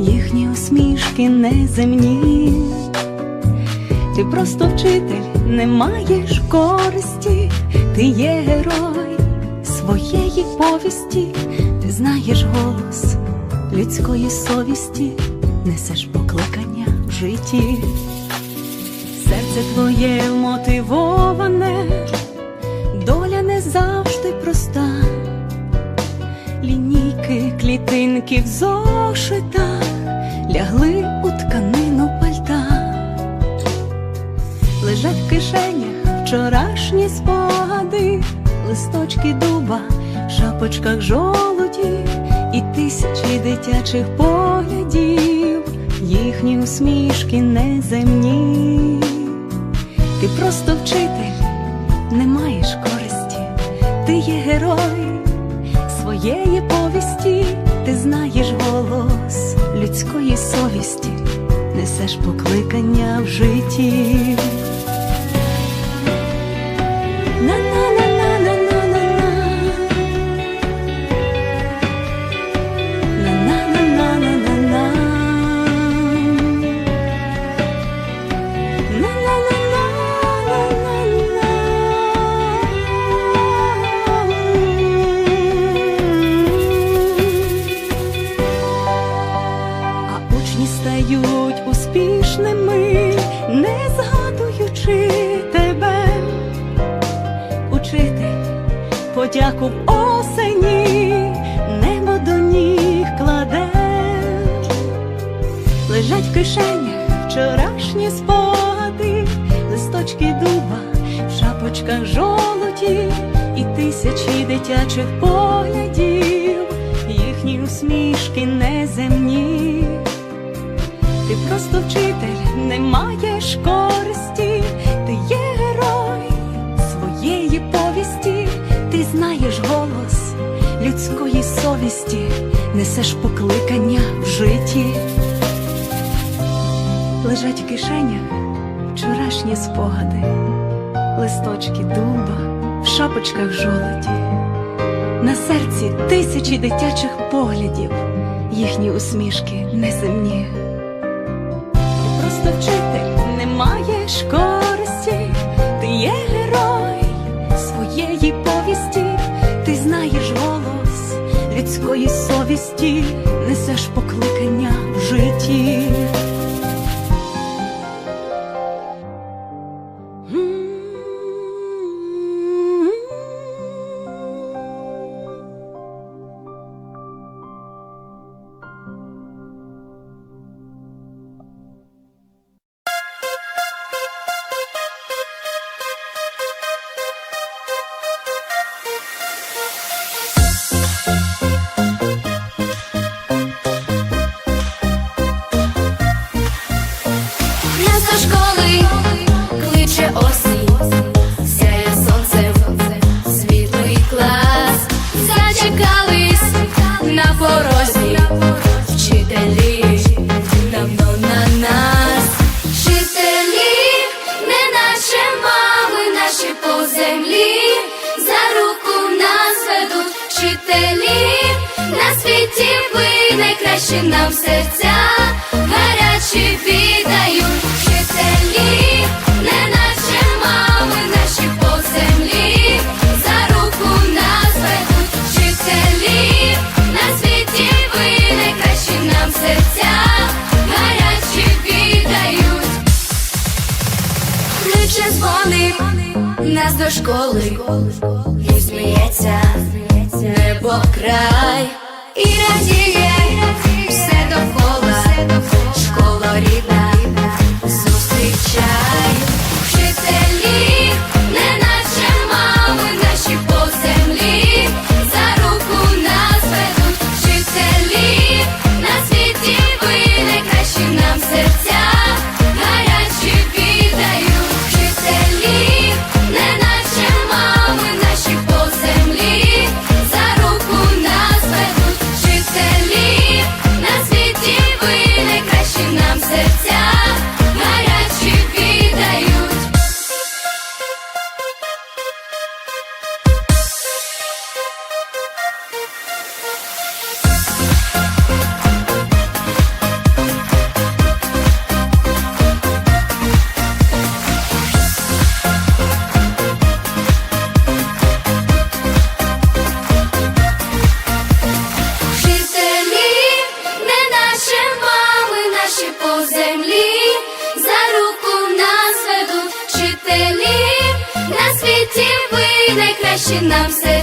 їхні усмішки неземні. Ти просто вчитель, не маєш користі, ти є герой своєї повісті, ти знаєш голос людської совісті, несеш покликання в житті. Серце твоє мотивоване, доля не завжди проста. Лінійки, клітинки в зошитах лягли у тканину пальта, лежать в кишенях вчорашні спогади, листочки дуба, в шапочках жолуді і тисячі дитячих поглядів, їхні усмішки неземні. Ти просто вчитель, не маєш користі, ти є герой своєї повісті, совісті, несеш покликання в житті. Подяку в осені, небо до ніг кладе лежать в кишенях вчорашні спогади, листочки дуба, в шапочках жолоді і тисячі дитячих поглядів, їхні усмішки неземні. Ти просто вчитель, не маєш користі, ти є знаєш голос людської совісті, несеш покликання в житті. Лежать в кишенях вчорашні спогади, листочки дуба, в шапочках жолоді, на серці тисячі дитячих поглядів, їхні усмішки неземні. Ти просто вчитель, не маєш користі, ти є герой знаєш голос людської совісті, несеш покликання в житті. Школи кличе осінь, сяє сонцем світлий клас, зачекались на порозі, вчителі. Давно на нас, вчителі, не наче мами наші по землі, за руку нас ведуть вчителі, на світі ви найкращі нам серця, гарячі віддають не наче мами наші по землі, за руку нас ведуть вчителі, на світі ви нам серця, гарячі віддають. Кличе дзвоник нас до школи, і сміється небо край, і радіє наші нам серця